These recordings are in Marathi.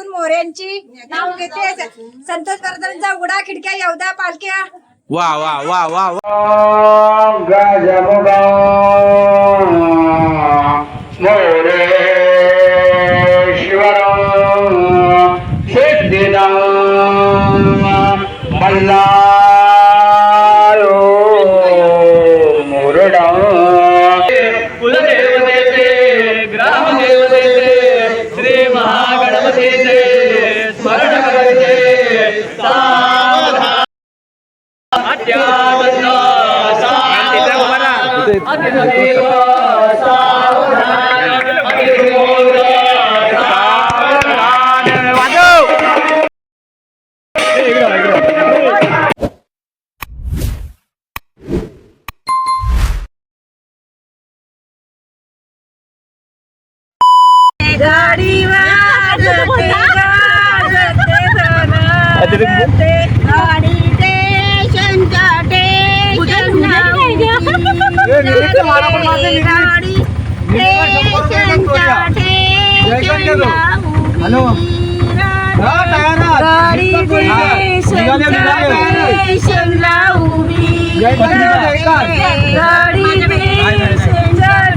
असून मोऱ्यांची नाव घेते संतोष वर्धनचा उघडा खिडक्या येऊद्या पालख्या वा वा वा वा वा मोर Dari mana tinggal sana? Dari station ke station nama? Dari station ke station nama? Halo. Dari station ke station nama? Dari station ke station nama?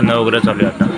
तिच्या लग्नाचं नवग्रह चालू आहे आता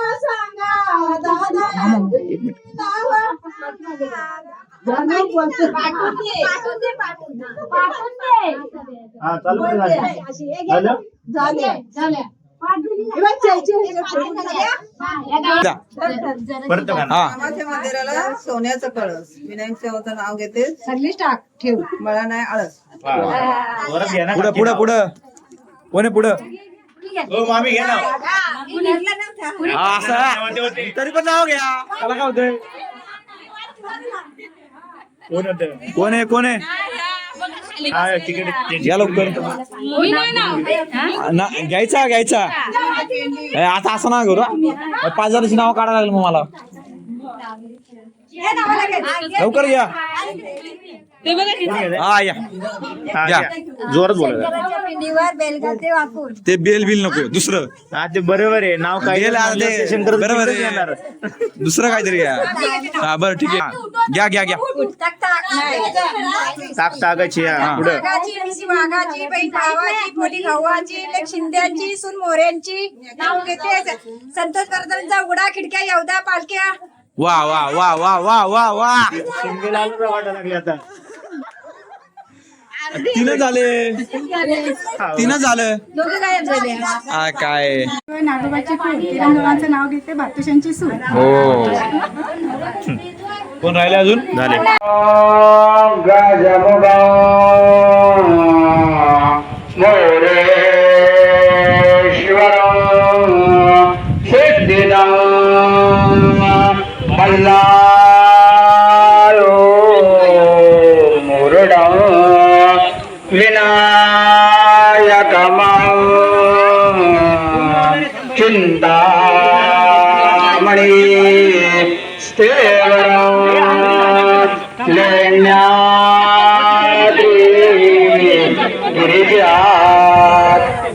हा चालू झालं. परत हा मंदिराला सोन्याचं कळस विनायक चौथं नाव घेते. सगळीच टाक ठेव. मला नाही आळस. परत घ्या ना. पुढं पुढं पुढं. कोण आहे पुढं? मामी घ्या ना. हा तरी पण नाव घ्या. त्याला काय होतंय? कोण आहे कोण आहे हा तिकडे या लवकर. ना. घ्यायचा घ्यायचा. ए, आता असं ना करू हा. पाच हजाराची नाव काढायला लागलं मग मला. लवकर घ्या हा या. हा, घ्या. घ्या. जोरात बोला. पिंडीवर बेलगाते वाकून ते बेल बिल नको दुसरं. हा ते बरोबर आहे. नाव काय बेल ते शंकर बरोबर आहे. दुसरं काहीतरी घ्या. हा बरं ठीक आहे. घ्या घ्या घ्या. टाक टाक नाही ताक तागाची हा हा. पुढं. वाघाची मिशी वाघाची बहीण भावाची पोली गव्हाची लेक शिंद्यांची सून मोऱ्यांची. नाव घेते. संतोष कर्जनचा उघडा खिडक्या येवदा पालख्या. वा वा वा वा वा वा. वा शिंगे लाल वाटायला लागली आता. तीन झाले. तीन झालं. दोघे गायब झाले. हा काय? नागोबाची नाव घेते भातुशांची सून. हो. कोण राहिले अजून? झाले.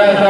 はい、は。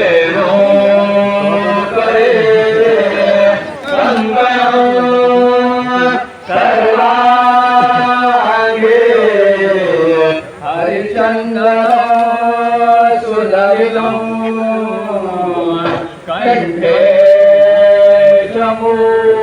Namor.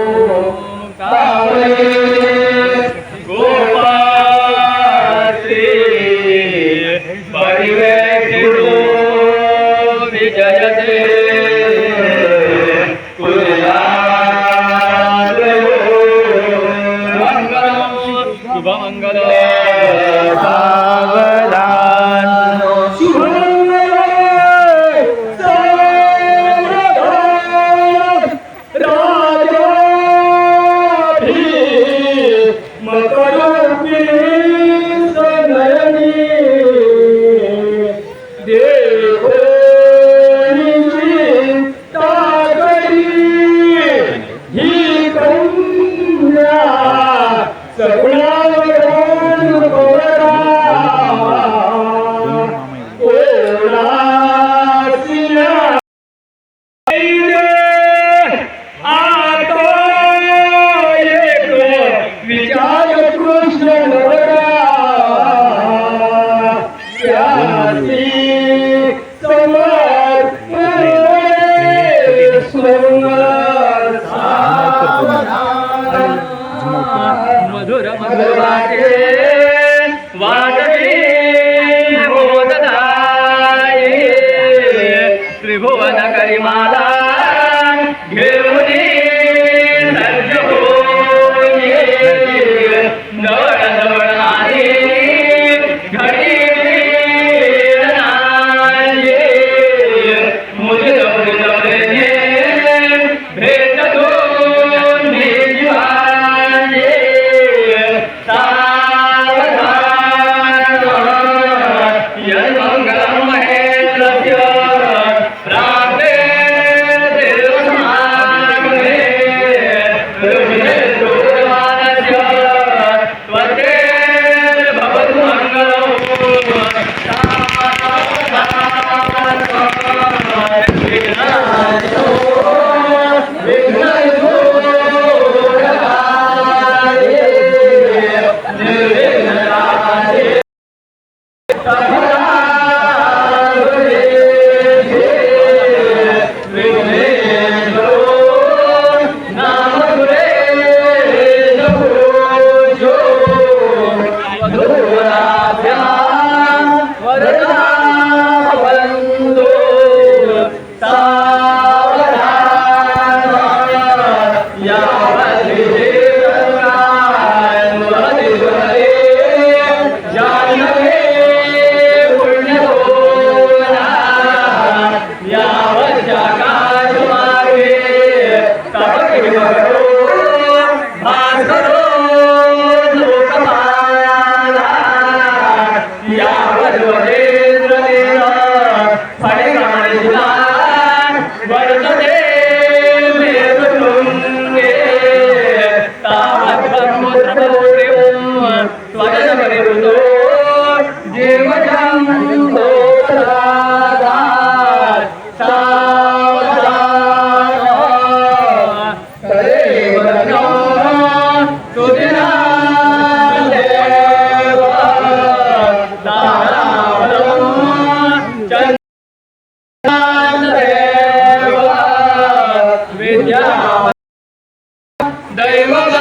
ದೈವದ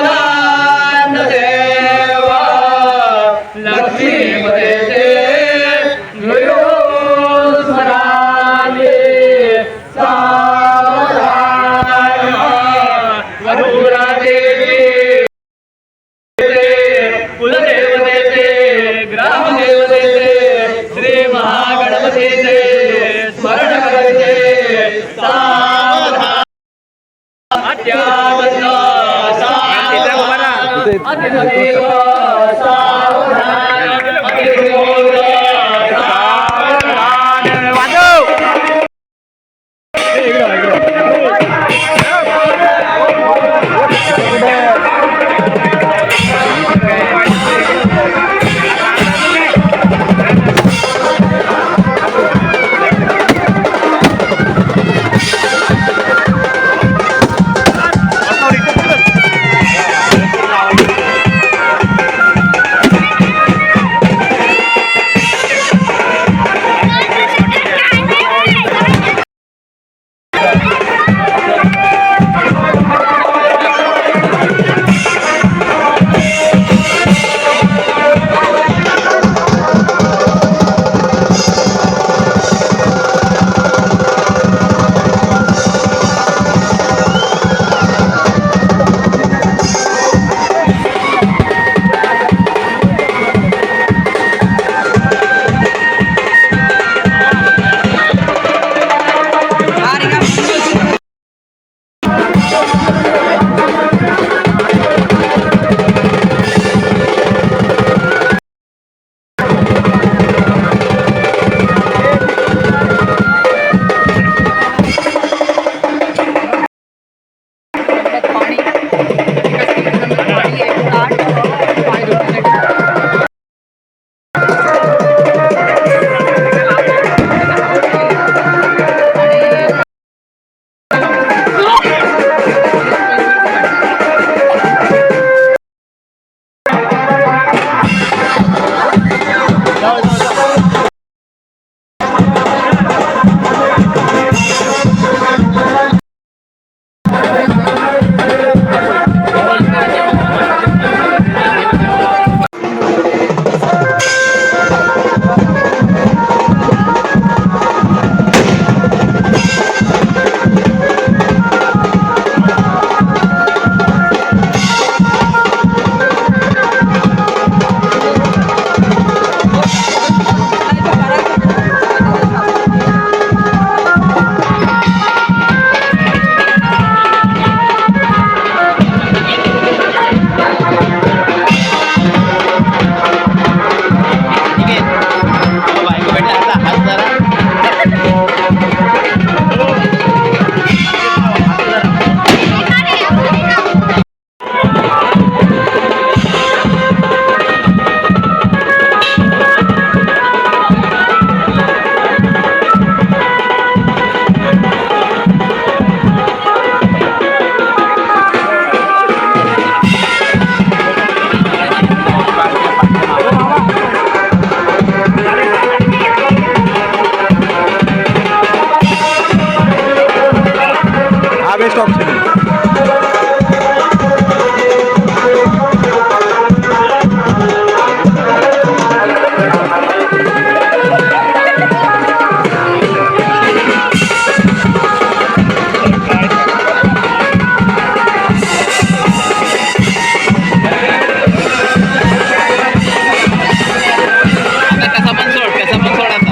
যাবে সব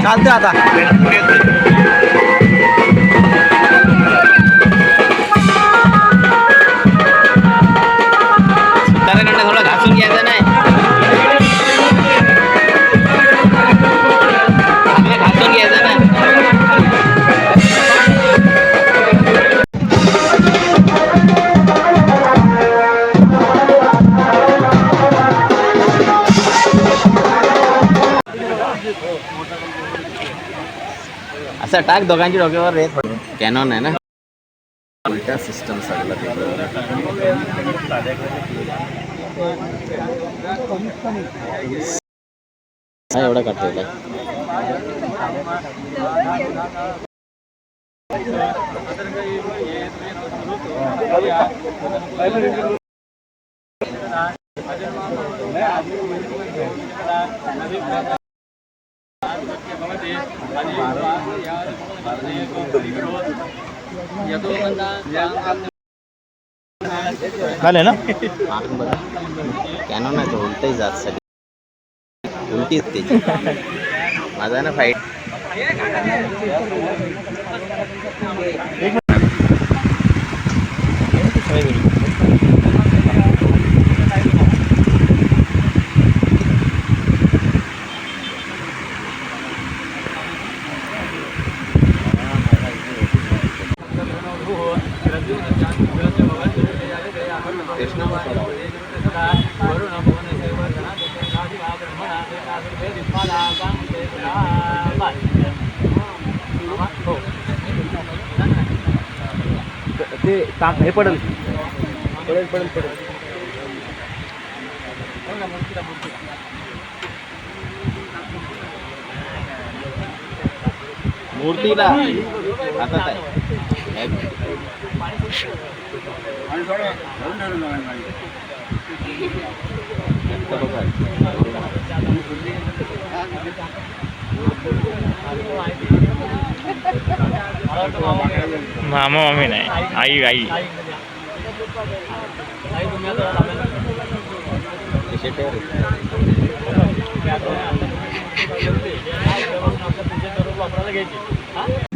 Ada, ada. असं टाक दोघांच्या डोक्यावर रे कॅनॉन आहे ना? उलटा सिस्टम सगळं तिथं एवढा काढतो काय झाले ना? कॅनॉन आहे तो उलटही जात सगळी. उलटीच त्याची माझा ना फाईट ते ताप हे पडेल पडेल पडेल पडेल मूर्तीला हातात आहे इथं बघा. मामा मामी नाही. आई आई. कशी